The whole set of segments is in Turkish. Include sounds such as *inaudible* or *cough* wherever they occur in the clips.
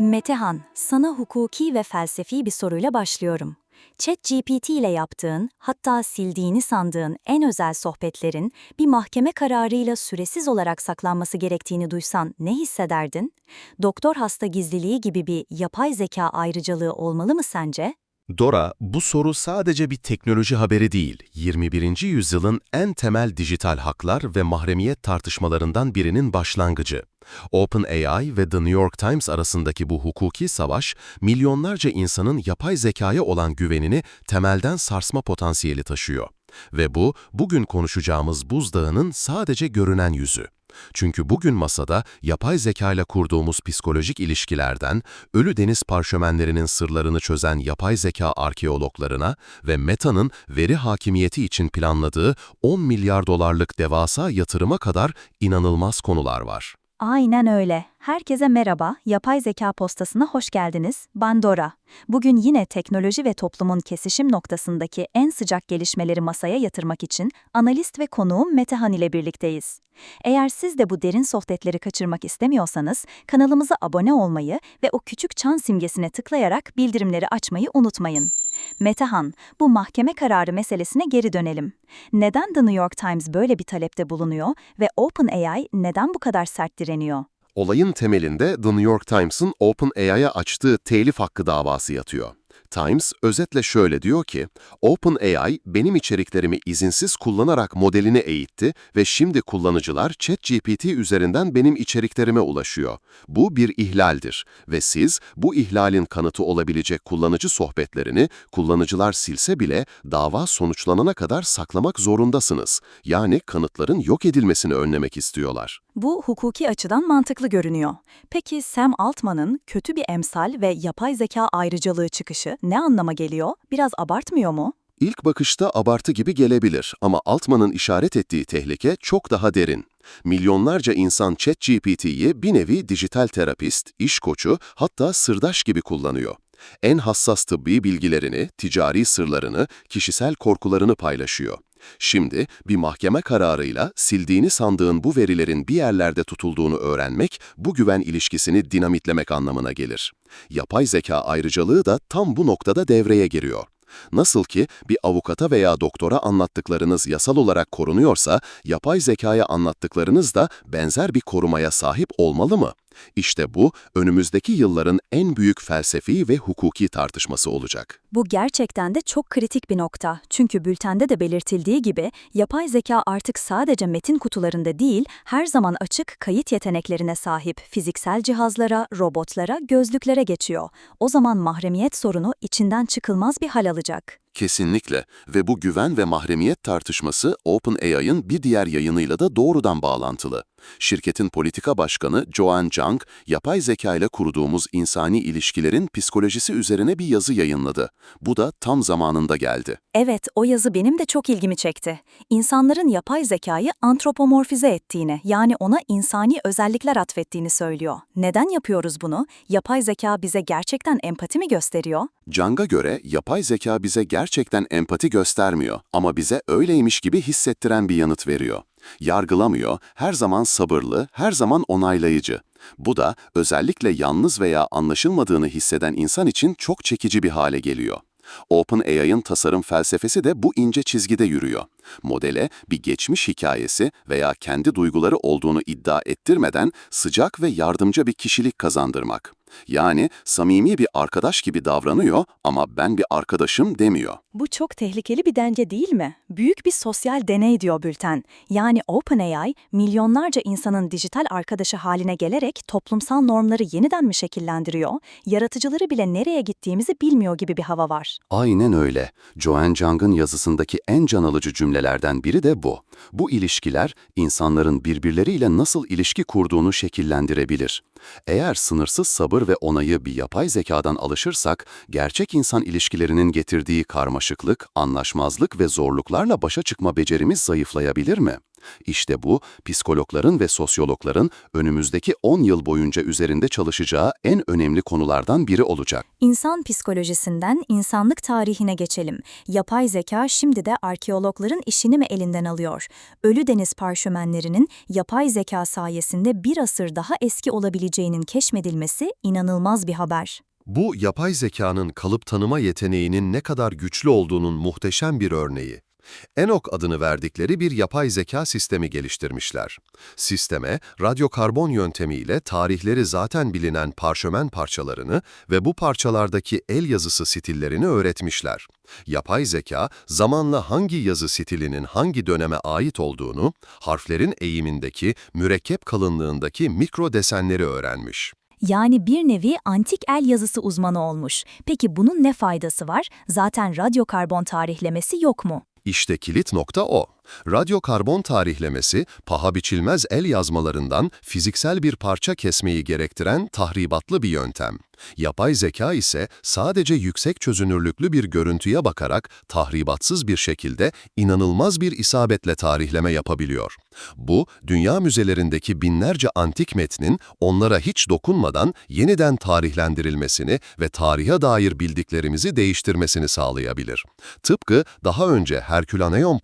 Metehan, sana hukuki ve felsefi bir soruyla başlıyorum. ChatGPT ile yaptığın, hatta sildiğini sandığın en özel sohbetlerin bir mahkeme kararıyla süresiz olarak saklanması gerektiğini duysan ne hissederdin? Doktor hasta gizliliği gibi bir yapay zeka ayrıcalığı olmalı mı sence? Dora, bu soru sadece bir teknoloji haberi değil, 21. yüzyılın en temel dijital haklar ve mahremiyet tartışmalarından birinin başlangıcı. OpenAI ve The New York Times arasındaki bu hukuki savaş, milyonlarca insanın yapay zekaya olan güvenini temelden sarsma potansiyeli taşıyor. Ve bu, bugün konuşacağımız buzdağının sadece görünen yüzü. Çünkü bugün masada yapay zeka ile kurduğumuz psikolojik ilişkilerden, ölü deniz parşömenlerinin sırlarını çözen yapay zeka arkeologlarına ve Meta'nın veri hakimiyeti için planladığı 10 milyar dolarlık devasa yatırıma kadar inanılmaz konular var. Aynen öyle. Herkese merhaba, Yapay Zeka Postası'na hoş geldiniz. Ben. Bugün yine teknoloji ve toplumun kesişim noktasındaki en sıcak gelişmeleri masaya yatırmak için analist ve konuğum Metehan ile birlikteyiz. Eğer siz de bu derin sohbetleri kaçırmak istemiyorsanız, kanalımıza abone olmayı ve o küçük çan simgesine tıklayarak bildirimleri açmayı unutmayın. Metehan, bu mahkeme kararı meselesine geri dönelim. Neden The New York Times böyle bir talepte bulunuyor ve OpenAI neden bu kadar sert direniyor? Olayın temelinde The New York Times'ın OpenAI'ya açtığı telif hakkı davası yatıyor. Times özetle şöyle diyor ki, OpenAI benim içeriklerimi izinsiz kullanarak modelini eğitti ve şimdi kullanıcılar ChatGPT üzerinden benim içeriklerime ulaşıyor. Bu bir ihlaldir ve siz bu ihlalin kanıtı olabilecek kullanıcı sohbetlerini kullanıcılar silse bile dava sonuçlanana kadar saklamak zorundasınız. Yani kanıtların yok edilmesini önlemek istiyorlar. Bu hukuki açıdan mantıklı görünüyor. Peki Sam Altman'ın kötü bir emsal ve yapay zeka ayrıcalığı çıkışı ne anlama geliyor? Biraz abartmıyor mu? İlk bakışta abartı gibi gelebilir ama Altman'ın işaret ettiği tehlike çok daha derin. Milyonlarca insan ChatGPT'yi bir nevi dijital terapist, iş koçu, hatta sırdaş gibi kullanıyor. En hassas tıbbi bilgilerini, ticari sırlarını, kişisel korkularını paylaşıyor. Şimdi bir mahkeme kararıyla sildiğini sandığın bu verilerin bir yerlerde tutulduğunu öğrenmek, bu güven ilişkisini dinamitlemek anlamına gelir. Yapay zeka ayrıcalığı da tam bu noktada devreye giriyor. Nasıl ki bir avukata veya doktora anlattıklarınız yasal olarak korunuyorsa, yapay zekaya anlattıklarınız da benzer bir korumaya sahip olmalı mı? İşte bu, önümüzdeki yılların en büyük felsefi ve hukuki tartışması olacak. Bu gerçekten de çok kritik bir nokta. Çünkü bültende de belirtildiği gibi yapay zeka artık sadece metin kutularında değil, her zaman açık kayıt yeteneklerine sahip fiziksel cihazlara, robotlara, gözlüklere geçiyor. O zaman mahremiyet sorunu içinden çıkılmaz bir hal alacak. Kesinlikle ve bu güven ve mahremiyet tartışması OpenAI'ın bir diğer yayınıyla da doğrudan bağlantılı. Şirketin politika başkanı Joan Zhang, yapay zeka ile kurduğumuz insani ilişkilerin psikolojisi üzerine bir yazı yayınladı. Bu da tam zamanında geldi. Evet, o yazı benim de çok ilgimi çekti. İnsanların yapay zekayı antropomorfize ettiğini, yani ona insani özellikler atfettiğini söylüyor. Neden yapıyoruz bunu? Yapay zeka bize gerçekten empati mi gösteriyor? Zhang'a göre yapay zeka bize gerçekten empati göstermiyor ama bize öyleymiş gibi hissettiren bir yanıt veriyor. Yargılamıyor, her zaman sabırlı, her zaman onaylayıcı. Bu da özellikle yalnız veya anlaşılmadığını hisseden insan için çok çekici bir hale geliyor. OpenAI'ın tasarım felsefesi de bu ince çizgide yürüyor. Modele bir geçmiş hikayesi veya kendi duyguları olduğunu iddia ettirmeden sıcak ve yardımcı bir kişilik kazandırmak. Yani samimi bir arkadaş gibi davranıyor ama ben bir arkadaşım demiyor. Bu çok tehlikeli bir denge değil mi? Büyük bir sosyal deney diyor bülten. Yani OpenAI, milyonlarca insanın dijital arkadaşı haline gelerek toplumsal normları yeniden mi şekillendiriyor? Yaratıcıları bile nereye gittiğimizi bilmiyor gibi bir hava var. Aynen öyle. Joanne Zhang'ın yazısındaki en can alıcı cümlelerden biri de bu. Bu ilişkiler insanların birbirleriyle nasıl ilişki kurduğunu şekillendirebilir. Eğer sınırsız sabır ve onayı bir yapay zekadan alışırsak, gerçek insan ilişkilerinin getirdiği karmaşıklık, anlaşmazlık ve zorluklarla başa çıkma becerimiz zayıflayabilir mi? İşte bu, psikologların ve sosyologların önümüzdeki 10 yıl boyunca üzerinde çalışacağı en önemli konulardan biri olacak. İnsan psikolojisinden insanlık tarihine geçelim. Yapay zeka şimdi de arkeologların işini mi elinden alıyor? Ölü deniz parşömenlerinin yapay zeka sayesinde bir asır daha eski olabileceğinin keşfedilmesi inanılmaz bir haber. Bu, yapay zekanın kalıp tanıma yeteneğinin ne kadar güçlü olduğunun muhteşem bir örneği. ENOK adını verdikleri bir yapay zeka sistemi geliştirmişler. Sisteme, radyokarbon yöntemiyle tarihleri zaten bilinen parşömen parçalarını ve bu parçalardaki el yazısı stillerini öğretmişler. Yapay zeka, zamanla hangi yazı stilinin hangi döneme ait olduğunu, harflerin eğimindeki, mürekkep kalınlığındaki mikro desenleri öğrenmiş. Yani bir nevi antik el yazısı uzmanı olmuş. Peki bunun ne faydası var? Zaten radyokarbon tarihlemesi yok mu? İşte kilit nokta o. Radyokarbon tarihlemesi, paha biçilmez el yazmalarından fiziksel bir parça kesmeyi gerektiren tahribatlı bir yöntem. Yapay zeka ise sadece yüksek çözünürlüklü bir görüntüye bakarak tahribatsız bir şekilde inanılmaz bir isabetle tarihleme yapabiliyor. Bu, dünya müzelerindeki binlerce antik metnin onlara hiç dokunmadan yeniden tarihlendirilmesini ve tarihe dair bildiklerimizi değiştirmesini sağlayabilir. Tıpkı daha önce Herkülaneon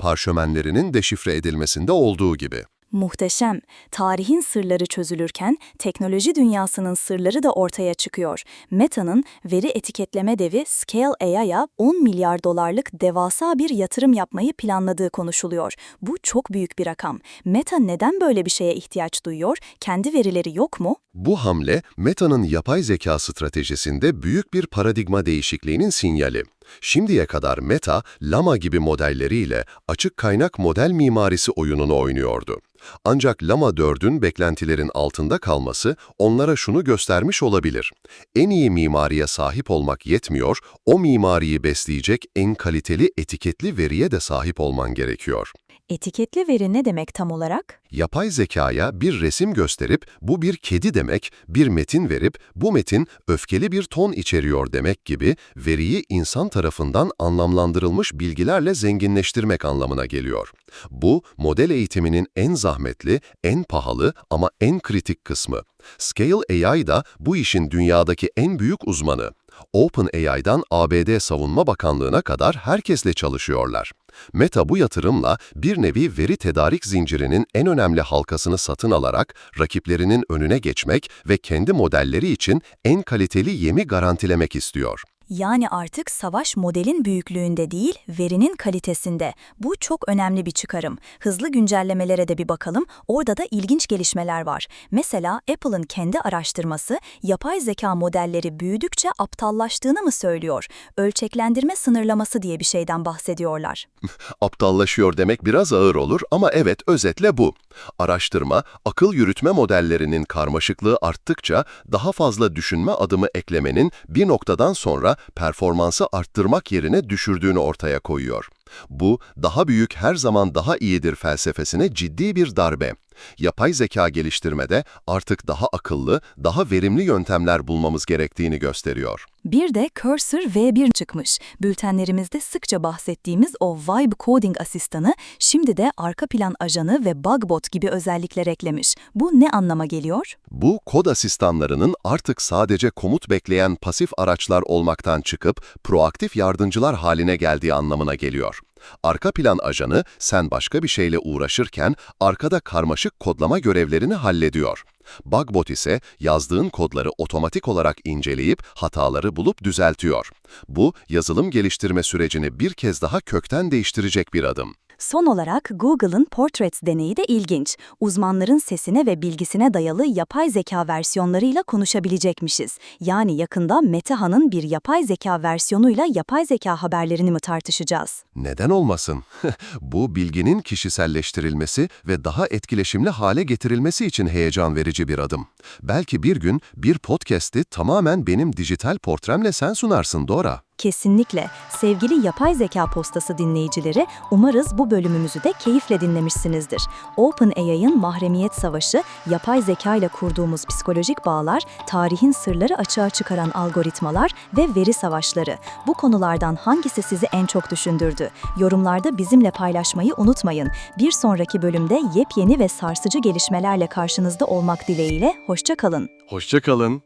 parşömenlerinin deşifre edilmesinde olduğu gibi. Muhteşem. Tarihin sırları çözülürken teknoloji dünyasının sırları da ortaya çıkıyor. Meta'nın veri etiketleme devi Scale AI'ya 10 milyar dolarlık devasa bir yatırım yapmayı planladığı konuşuluyor. Bu çok büyük bir rakam. Meta neden böyle bir şeye ihtiyaç duyuyor? Kendi verileri yok mu? Bu hamle, Meta'nın yapay zeka stratejisinde büyük bir paradigma değişikliğinin sinyali. Şimdiye kadar Meta, Llama gibi modelleriyle açık kaynak model mimarisi oyununu oynuyordu. Ancak Llama 4'ün beklentilerin altında kalması onlara şunu göstermiş olabilir. En iyi mimariye sahip olmak yetmiyor, o mimariyi besleyecek en kaliteli etiketli veriye de sahip olman gerekiyor. Etiketli veri ne demek tam olarak? Yapay zekaya bir resim gösterip bu bir kedi demek, bir metin verip bu metin öfkeli bir ton içeriyor demek gibi veriyi insan tarafından anlamlandırılmış bilgilerle zenginleştirmek anlamına geliyor. Bu, model eğitiminin en zahmetli, en pahalı ama en kritik kısmı. Scale AI da bu işin dünyadaki en büyük uzmanı. OpenAI'dan ABD Savunma Bakanlığı'na kadar herkesle çalışıyorlar. Meta bu yatırımla bir nevi veri tedarik zincirinin en önemli halkasını satın alarak rakiplerinin önüne geçmek ve kendi modelleri için en kaliteli yemi garantilemek istiyor. Yani artık savaş modelin büyüklüğünde değil, verinin kalitesinde. Bu çok önemli bir çıkarım. Hızlı güncellemelere de bir bakalım. Orada da ilginç gelişmeler var. Mesela Apple'ın kendi araştırması yapay zeka modelleri büyüdükçe aptallaştığını mı söylüyor? Ölçeklendirme sınırlaması diye bir şeyden bahsediyorlar. *laughs* Aptallaşıyor demek biraz ağır olur ama evet özetle bu. Araştırma, akıl yürütme modellerinin karmaşıklığı arttıkça daha fazla düşünme adımı eklemenin bir noktadan sonra performansı arttırmak yerine düşürdüğünü ortaya koyuyor. Bu, daha büyük her zaman daha iyidir felsefesine ciddi bir darbe. Yapay zeka geliştirmede artık daha akıllı, daha verimli yöntemler bulmamız gerektiğini gösteriyor. Bir de Cursor V1 çıkmış. Bültenlerimizde sıkça bahsettiğimiz o Vibe Coding asistanı şimdi de arka plan ajanı ve Bugbot gibi özellikler eklemiş. Bu ne anlama geliyor? Bu kod asistanlarının artık sadece komut bekleyen pasif araçlar olmaktan çıkıp proaktif yardımcılar haline geldiği anlamına geliyor. Arka plan ajanı sen başka bir şeyle uğraşırken arkada karmaşık kodlama görevlerini hallediyor. Bugbot ise yazdığın kodları otomatik olarak inceleyip hataları bulup düzeltiyor. Bu yazılım geliştirme sürecini bir kez daha kökten değiştirecek bir adım. Son olarak Google'ın Portraits deneyi de ilginç. Uzmanların sesine ve bilgisine dayalı yapay zeka versiyonlarıyla konuşabilecekmişiz. Yani yakında Metaha'nın bir yapay zeka versiyonuyla yapay zeka haberlerini mi tartışacağız? Neden olmasın? *laughs* Bu bilginin kişiselleştirilmesi ve daha etkileşimli hale getirilmesi için heyecan verici bir adım. Belki bir gün bir podcast'i tamamen benim dijital portremle sen sunarsın Dora. Kesinlikle. Sevgili yapay zeka postası dinleyicileri, umarız bu bölümümüzü de keyifle dinlemişsinizdir. OpenAI'ın mahremiyet savaşı, yapay zeka ile kurduğumuz psikolojik bağlar, tarihin sırları açığa çıkaran algoritmalar ve veri savaşları. Bu konulardan hangisi sizi en çok düşündürdü? Yorumlarda bizimle paylaşmayı unutmayın. Bir sonraki bölümde yepyeni ve sarsıcı gelişmelerle karşınızda olmak dileğiyle, hoşça kalın. Hoşça kalın.